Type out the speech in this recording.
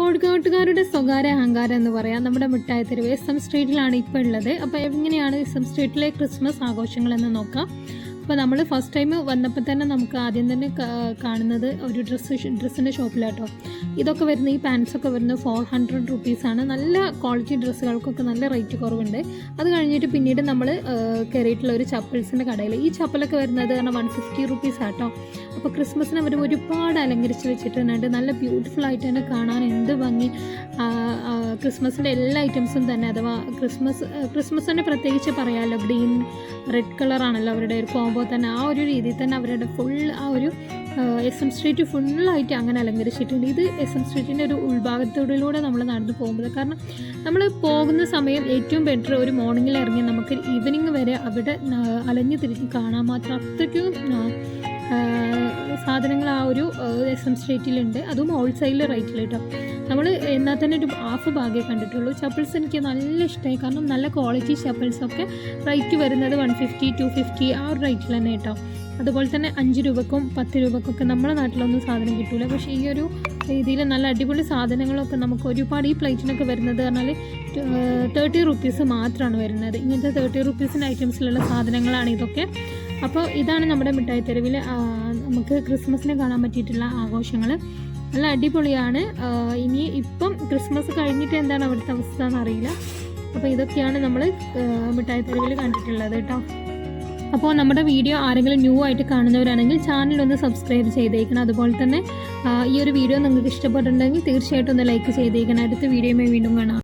കോഴിക്കോട്ടുകാരുടെ സ്വകാര്യ അഹങ്കാരം എന്ന് പറയാം. നമ്മുടെ മിഠായി തെരുവ്. എസ് എം സ്ട്രീറ്റിലാണ് ഇപ്പോൾ ഉള്ളത്. അപ്പോൾ എങ്ങനെയാണ് എസ് എം സ്ട്രീറ്റിലെ ക്രിസ്മസ് ആഘോഷങ്ങൾ എന്ന് നോക്കാം. അപ്പോൾ നമ്മൾ ഫസ്റ്റ് ടൈം വന്നപ്പോൾ തന്നെ നമുക്ക് ആദ്യം തന്നെ കാണുന്നത് ഒരു ഡ്രസ്സ് ഡ്രസ്സിന്റെ ഷോപ്പിലാട്ടോ. ഇതൊക്കെ വരുന്ന ഈ പാൻസ് ഒക്കെ വരുന്നത് ഫോർ ഹൺഡ്രഡ് റുപ്പീസാണ് നല്ല ക്വാളിറ്റി ഡ്രസ്സുകൾക്കൊക്കെ നല്ല റേറ്റ് കുറവുണ്ട്. അത് കഴിഞ്ഞിട്ട് പിന്നീട് നമ്മൾ കയറിയിട്ടുള്ള ഒരു ചപ്പൽസിന്റെ കടയിൽ ഈ ചപ്പലൊക്കെ വരുന്നത് കാരണം വൺ ഫിഫ്റ്റി റുപ്പീസ് ആട്ടോ. അപ്പോൾ ക്രിസ്മസിന് അവർ ഒരുപാട് അലങ്കരിച്ച് വെച്ചിട്ടുണ്ട് നല്ല ബ്യൂട്ടിഫുൾ ആയിട്ട് തന്നെ കാണാൻ എന്ത് ഭംഗി. ക്രിസ്മസിന്റെ എല്ലാ ഐറ്റംസും തന്നെ. അഥവാ ക്രിസ്മസ് ക്രിസ്മസിന് പ്രത്യേകിച്ച് പറയാമല്ലോ ഗ്രീൻ റെഡ് കളറാണല്ലോ അവരുടെ ഒരു കോംബോ തന്നെ. ആ ഒരു രീതിയിൽ തന്നെ അവരുടെ ഫുൾ ആ ഒരു എസ് എം സ്ട്രീറ്റ് ഫുള്ളായിട്ട് അങ്ങനെ അലങ്കരിച്ചിട്ടുണ്ട്. ഇത് എസ് എം സ്ട്രീറ്റിന്റെ ഒരു ഉൾഭാഗത്തോടിലൂടെ നമ്മൾ നടന്നു പോകുമ്പോൾ കാരണം നമ്മൾ പോകുന്ന സമയം ഏറ്റവും ബെറ്റർ ഒരു മോർണിംഗിൽ ഇറങ്ങി നമുക്ക് ഈവനിങ് വരെ അവിടെ അലഞ്ഞു തിരിഞ്ഞ് കാണാൻ മാത്രം അത്രയ്ക്കും സാധനങ്ങൾ ആ ഒരു എസ് എം സ്ട്രീറ്റിലുണ്ട്. അതും ഹോൾസെയിൽ റേറ്റിൽ കേട്ടോ നമ്മൾ എന്നാൽ തന്നെ ഒരു ഹാഫ് ഭാഗമേ കണ്ടിട്ടുള്ളൂ. ചപ്പിൾസ് എനിക്ക് നല്ല ഇഷ്ടമായി കാരണം നല്ല ക്വാളിറ്റി ചപ്പിൾസൊക്കെ റേറ്റ് വരുന്നത് വൺ ഫിഫ്റ്റി ടു ഫിഫ്റ്റി ആ ഒരു റേറ്റിൽ തന്നെ കേട്ടോ അതുപോലെ തന്നെ അഞ്ച് രൂപക്കും പത്ത് രൂപക്കൊക്കെ നമ്മുടെ നാട്ടിലൊന്നും സാധനം കിട്ടില്ല പക്ഷേ ഈ ഒരു രീതിയിൽ നല്ല അടിപൊളി സാധനങ്ങളൊക്കെ നമുക്ക് ഒരുപാട് ഈ പ്ലേറ്റിനൊക്കെ വരുന്നത് പറഞ്ഞാൽ തേർട്ടി റുപ്പീസ് മാത്രമാണ് വരുന്നത്. ഇങ്ങനത്തെ തേർട്ടി റുപ്പീസിന്റെ ഐറ്റംസിലുള്ള സാധനങ്ങളാണ് ഇതൊക്കെ. അപ്പോൾ ഇതാണ് നമ്മുടെ മിഠായി തെരുവിൽ നമുക്ക് ക്രിസ്മസിന് കാണാൻ പറ്റിയിട്ടുള്ള ആഘോഷങ്ങൾ. നല്ല അടിപൊളിയാണ്. ഇനി ഇപ്പം ക്രിസ്മസ് കഴിഞ്ഞിട്ട് എന്താണ് അവിടുത്തെ അവസ്ഥ എന്നറിയില്ല. അപ്പോൾ ഇതൊക്കെയാണ് നമ്മൾ മിഠായി തെരുവിൽ കണ്ടിട്ടുള്ളത് കേട്ടോ. അപ്പോൾ നമ്മുടെ വീഡിയോ ആരെങ്കിലും ന്യൂ ആയിട്ട് കാണുന്നവരാണെങ്കിൽ ചാനൽ ഒന്ന് സബ്സ്ക്രൈബ് ചെയ്തേക്കണം. അതുപോലെ തന്നെ ഈ ഒരു വീഡിയോ നിങ്ങൾക്ക് ഇഷ്ടപ്പെട്ടിട്ടുണ്ടെങ്കിൽ തീർച്ചയായിട്ടും ഒന്ന് ലൈക്ക് ചെയ്തേക്കണം. അടുത്ത വീഡിയോയുമായി വീണ്ടും കാണാം.